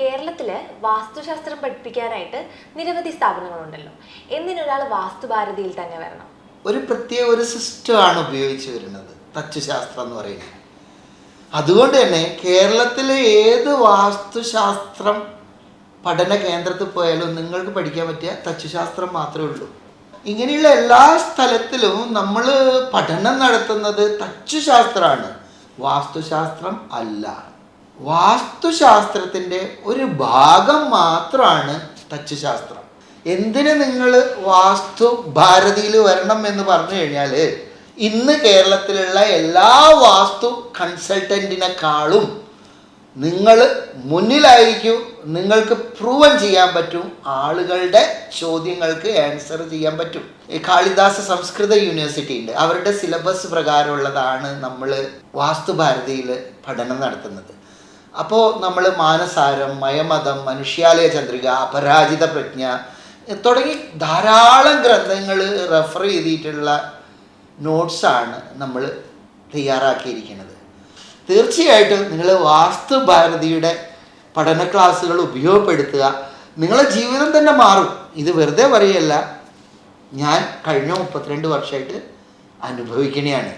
കേരളത്തിൽ വാസ്തുശാസ്ത്രം പഠിപ്പിക്കാനായിട്ട് നിരവധി സ്ഥാപനങ്ങളുണ്ടല്ലോ. എന്തിനൊരാൾ വാസ്തുഭാരതിയിൽ തന്നെ വരണം? ഒരു പ്രത്യേക ഒരു സിസ്റ്റമാണ് ഉപയോഗിച്ച് വരുന്നത് തച്ചുശാസ്ത്രം എന്ന് പറയുന്നത്. അതുകൊണ്ട് തന്നെ കേരളത്തിലെ ഏത് വാസ്തുശാസ്ത്രം പഠന കേന്ദ്രത്തിൽ പോയാലും നിങ്ങൾക്ക് പഠിക്കാൻ പറ്റിയ തച്ചുശാസ്ത്രം മാത്രമേ ഉള്ളൂ. ഇങ്ങനെയുള്ള എല്ലാ സ്ഥലത്തിലും നമ്മൾ പഠനം നടത്തുന്നത് തച്ചുശാസ്ത്രമാണ് വാസ്തുശാസ്ത്രം അല്ല. വാസ്തുശാസ്ത്രത്തിന്റെ ഒരു ഭാഗം മാത്രമാണ് തച്ചുശാസ്ത്രം. എന്തിന് നിങ്ങൾ വാസ്തു ഭാരതിയിൽ വരണം എന്ന് പറഞ്ഞു കഴിഞ്ഞാൽ ഇന്ന് കേരളത്തിലുള്ള എല്ലാ വാസ്തു കൺസൾട്ടന്റിനെക്കാളും നിങ്ങൾ മുന്നിലായിരിക്കും നിങ്ങൾക്ക് പ്രൂവൻ ചെയ്യാൻ പറ്റും ആളുകളുടെ ചോദ്യങ്ങൾക്ക് ആൻസർ ചെയ്യാൻ പറ്റും. ഈ കാളിദാസ സംസ്കൃത യൂണിവേഴ്സിറ്റി ഉണ്ട് അവരുടെ സിലബസ് പ്രകാരമുള്ളതാണ് നമ്മൾ വാസ്തുഭാരതിയിൽ പഠനം നടത്തുന്നത്. അപ്പോൾ നമ്മൾ മാനസാരം മയമതം മനുഷ്യാലയ ചന്ദ്രിക അപരാജിത പ്രജ്ഞ തുടങ്ങി ധാരാളം ഗ്രന്ഥങ്ങൾ റെഫർ ചെയ്തിട്ടുള്ള നോട്ട്സാണ് നമ്മൾ തയ്യാറാക്കിയിരിക്കുന്നത്. തീർച്ചയായിട്ടും നിങ്ങൾ വാസ്തു ഭാരതിയുടെ പഠന ക്ലാസ്സുകൾ ഉപയോഗപ്പെടുത്തുക. നിങ്ങളെ ജീവിതം തന്നെ മാറും. ഇത് വെറുതെ പറയല്ല ഞാൻ കഴിഞ്ഞ മുപ്പത്തിരണ്ട് വർഷമായിട്ട് അനുഭവിക്കണയാണ്.